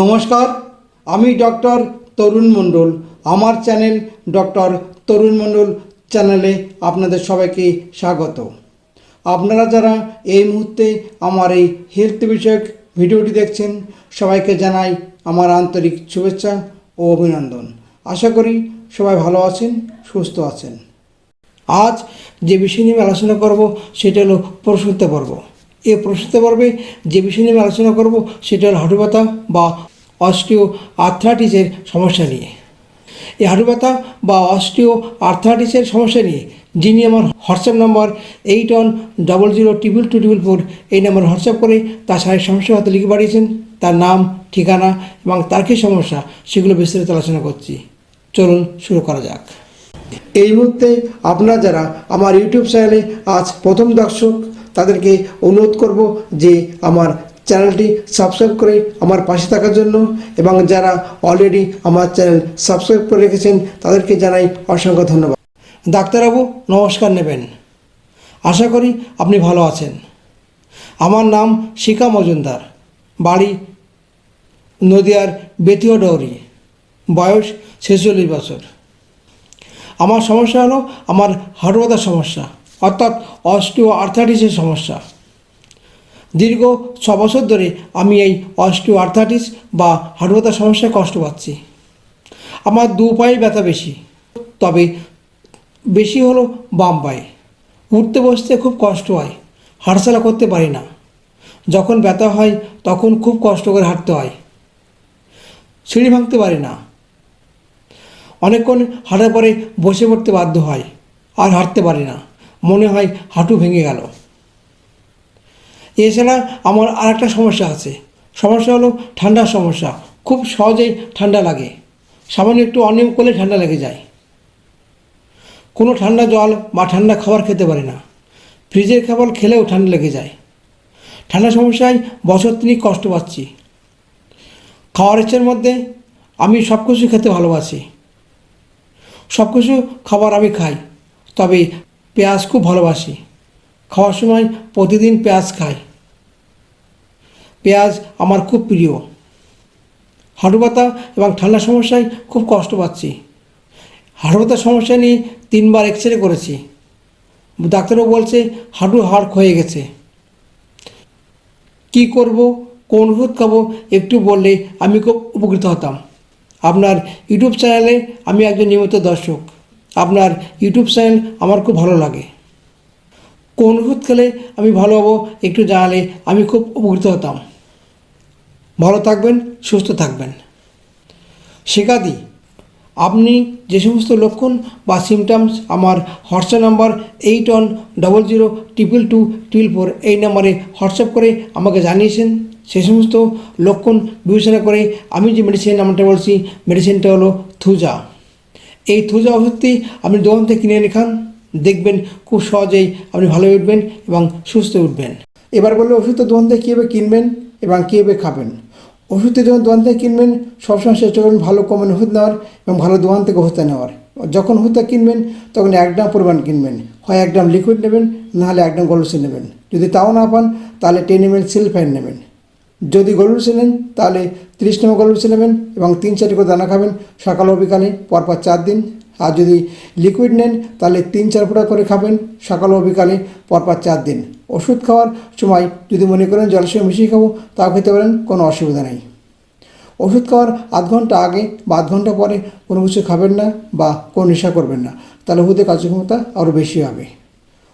নমস্কার, আমি ডক্টর তরুণ মণ্ডল। আমার চ্যানেল ডক্টর তরুণ মণ্ডল চ্যানেলে আপনাদের সবাইকে স্বাগত। আপনারা যারা এই মুহূর্তে আমার এই হেলথ বিষয়ক ভিডিওটি দেখছেন, সবাইকে জানাই আমার আন্তরিক শুভেচ্ছা ও অভিনন্দন। আশা করি সবাই ভালো আছেন, সুস্থ আছেন। আজ যে বিষয় নিয়ে আলোচনা করব, সেটা হলো প্রশ্নোত্তর পর্ব। এই প্রশ্নোত্তর পর্বে যে বিষয় নিয়ে আলোচনা করব, সেটা হলো হাঁটু ব্যথা বা অস্টিও আর্থ্রাইটিসের সমস্যা নিয়ে। এই হাঁটু ব্যথা বা অস্টিও আর্থ্রাইটিসের সমস্যা নিয়ে যিনি আমার WhatsApp number eight one double zero triple two triple four এই নাম্বার হোয়াটসঅ্যাপ করে তার শারীরিক সমস্যা হাতে লিখে পাঠিয়েছেন। তার নাম, ঠিকানা এবং তার কী সমস্যা সেগুলো বিস্তারিত আলোচনা করছি। চলুন শুরু করা যাক। এই মুহূর্তে আপনারা যারা আমার ইউটিউব চ্যানেলে আজ প্রথম দর্শক তাদেরকে অনুরোধ করব যে আমার চ্যানেলটি সাবস্ক্রাইব করে আমার পাশে থাকার জন্য এবং যারা অলরেডি আমার চ্যানেল সাবস্ক্রাইব করে রেখেছেন তাদেরকে জানাই অসংখ্য ধন্যবাদ। ডাক্তারবাবু, নমস্কার নেবেন। আশা করি আপনি ভালো আছেন। আমার নাম শিখা মজুমদার। বাড়ি নদিয়ার বেতীয় ডৌরি। বয়স ছেচল্লিশ বছর। আমার সমস্যা হলো আমার হাঁটু সমস্যা। অর্থাৎ অস্টিও আর্থাইটিসের সমস্যা। দীর্ঘ ছ বছর ধরে আমি এই অস্টিও আর্থাইটিস বা হাঁটু সমস্যায় কষ্ট পাচ্ছি। আমার দু পায়ে ব্যথা বেশি, তবে বেশি হলো বাম পায়ে। উঠতে বসতে খুব কষ্ট হয়, হাঁটাচলা করতে পারি না। যখন ব্যথা হয় তখন খুব কষ্ট করে হাঁটতে হয়। সিঁড়ি ভাঙতে পারি না। অনেকক্ষণ হাঁটার পরে বসে পড়তে বাধ্য হয়, আর হাঁটতে পারি না। মনে হয় হাঁটু ভেঙে গেল। এছাড়া আমার আর একটা সমস্যা আছে। সমস্যা হলো ঠান্ডার সমস্যা। খুব সহজেই ঠান্ডা লাগে। সামান্য একটু অনিয়ম করলে ঠান্ডা লেগে যায়। কোনো ঠান্ডা জল বা ঠান্ডা খাবার খেতে পারি না। ফ্রিজের খাবার খেলেও ঠান্ডা লেগে যায়। ঠান্ডা সমস্যায় বছর তিনি কষ্ট পাচ্ছি। খাওয়ার ইচ্ছের মধ্যে আমি সব কিছু খেতে ভালোবাসি। সব কিছু খাবার আমি খাই। তবে পেঁয়াজ খুব ভালোবাসি। খাওয়ার সময় প্রতিদিন পেঁয়াজ খাই। পেঁয়াজ আমার খুব প্রিয়। হাঁটু ব্যথা এবং ঠান্ডা সমস্যায় খুব কষ্ট পাচ্ছি। হাঁটু ব্যথার সমস্যা নিয়ে তিনবার এক্স রে করেছি। ডাক্তারও বলছে হাঁটু হাড় ক্ষয়ে গেছে। কি করব, কোন ওষুধ খাব একটু বললে আমি খুব উপকৃত হতাম। আপনার ইউটিউব চ্যানেলে আমি একজন নিয়মিত দর্শক। আপনার ইউটিউব চ্যানেল আমার খুব ভালো লাগে। কোন খেলে আমি ভালো হব একটু জানালে আমি খুব উপকৃত হতাম। ভালো থাকবেন, সুস্থ থাকবেন। শেখাদি আপনি যে সমস্ত লক্ষণ বা সিমটমস আমার WhatsApp number eight one double zero triple two triple four এই নাম্বারে হোয়াটসঅ্যাপ করে আমাকে জানিয়েছেন। সে সমস্ত লক্ষণ বিবেচনা করে আমি যে মেডিসিন নামটা বলছি মেডিসিনটা হলো থুজা। এই থুজা ওষুধটি আপনি দোকান থেকে কিনে এনে খান। দেখবেন খুব সহজেই আপনি ভালো উঠবেন এবং সুস্থ উঠবেন। এবার বললে, ওষুধটা দোকান থেকে কীভাবে কিনবেন এবং কীভাবে খাবেন? ওষুধটা যখন দোকান থেকে কিনবেন, সবসময় চেষ্টা করবেন ভালো কমেন ওষুধ নেওয়ার এবং ভালো দোকান থেকে ওষুধটা নেওয়ার। যখন ওষুধটা কিনবেন, তখন এক গ্রাম পরিমাণ কিনবেন। হয় এক গ্রাম লিকুইড নেবেন নাহলে এক গ্রাম গলুসে নেবেন। যদি তাও না পান, তাহলে টেন এম এল নেবেন। যদি গলুসে ছিলেন তাহলে তিরিশ নম্বর গলুসে নেবেন এবং তিন চারটি করে দানা খাবেন। সকাল ও বিকালে, পরপর চার দিন। আর যদি লিকুইড নেন, তাহলে তিন চার ফোঁটা করে খাবেন। সকাল ও বিকালে, পরপর চার দিন। ওষুধ খাওয়ার সময় যদি মনে করেন জলের মিশিয়ে খাব, তাও খেতে পারেন, কোনো অসুবিধা নেই। ওষুধ খাওয়ার আধ ঘণ্টা আগে বা আধ ঘণ্টা পরে কোনো কিছু খাবেন না বা কোনো নেশা করবেন না। তাহলে ওষুধের কার্যক্ষমতা আরও বেশি হবে।